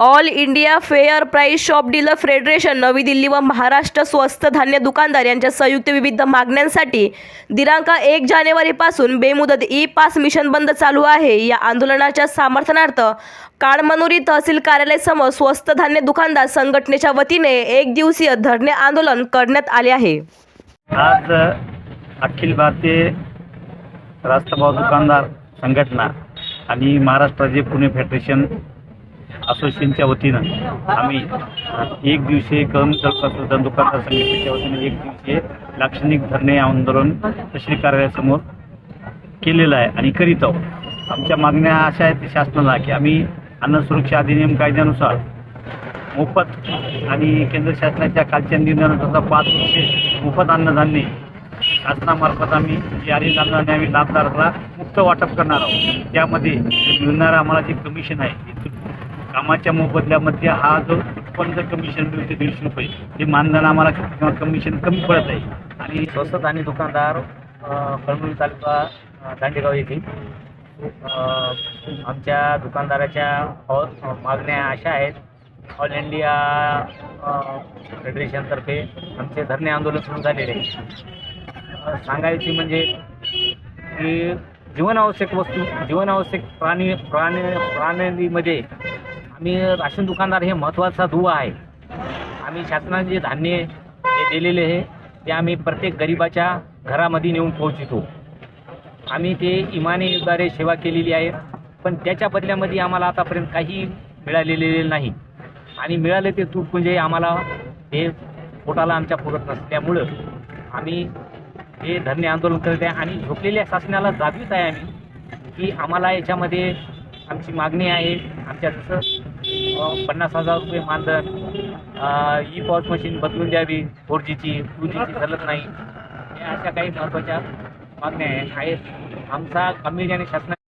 All India fair price shop dealer federation Navi Delhi व महाराष्ट्र स्वस्त धान्य दुकानदार यांच्या संयुक्त विविध मागण्यांसाठी दिनांक एक जानेवारीपासून बेमुदत ई पास मिशन बंद चालू आहे. या आंदोलनाच्या समर्थनार्थ काळमनुरी तहसील कार्यालयासमोर स्वस्त धान्य दुकानदार संघटनेच्या वतीने एक दिवसीय धरणे आंदोलन करण्यात आले आहे. आज अखिल भारतीय राष्ट्रभाव दुकानदार संघटना आणि महाराष्ट्र राज्य पुणे फेडरेशन असोसिएशनच्या वतीनं आम्ही एक दिवशी कळम तळपासून दुकानदार संघटनेच्या वतीने एक दिवशी लाक्षणिक धरणे आंदोलन तहसील कार्यालयासमोर केलेलं आहे आणि करीत आहोत. आमच्या मागण्या अशा आहेत शासनाला की आम्ही अन्न सुरक्षा अधिनियम कायद्यानुसार मोफत आणि केंद्र शासनाच्या कालच्या निर्णयानुसार पाच वर्षे मोफत अन्नधान्य शासनामार्फत आम्ही जारी अन्नधान्य आम्ही लाभदाराला मुक्त वाटप करणार आहोत. त्यामध्ये मिळणारं आम्हाला जे कमिशन आहे ते कामाच्या मोबदल्यामध्ये हा जो उत्पन्न कमिशन मिळते दीडशे रुपये. ते मानधन आम्हाला किंवा कमिशन कमी पडत आहे. आणि स्वस्त आणि दुकानदार अ, तालुका दांडेगाव येथे आमच्या दुकानदाराच्या मागण्या अशा आहेत. ऑल इंडिया फेडरेशनतर्फे आमचे धरणे आंदोलन सुरू झालेले आहे. सांगायची म्हणजे की जीवनावश्यक वस्तू जीवनावश्यक प्राणी प्राणी प्राणीमध्ये आम्ही राशन दुकानदार हे महत्त्वाचा दुवा आहे. आम्ही शासनाने जे धान्य जे दिलेले आहे ते आम्ही प्रत्येक गरिबाच्या घरामध्ये नेऊन पोहोचितो. आम्ही ते इमानीद्वारे सेवा केलेली आहे पण त्याच्या बदल्यामध्ये आम्हाला आतापर्यंत काही मिळालेले नाही. आणि मिळाले ते तूट म्हणजे आम्हाला हे पोटाला आमच्या पुरत नसल्यामुळं आम्ही हे धरणे आंदोलन करत आहे आणि झोपलेल्या शासनाला जागवीत आहे आम्ही की आम्हाला याच्यामध्ये आमची मागणी आहे आमच्या जसं पन्नास हजार रुपये मानधन. ई पॉज मशीन बदलून द्यावी. फोर जीची टू जीची चालत नाही. या अशा काही महत्त्वाच्या मागण्या आहे- आहेत आमचा गांभीर्याने शासना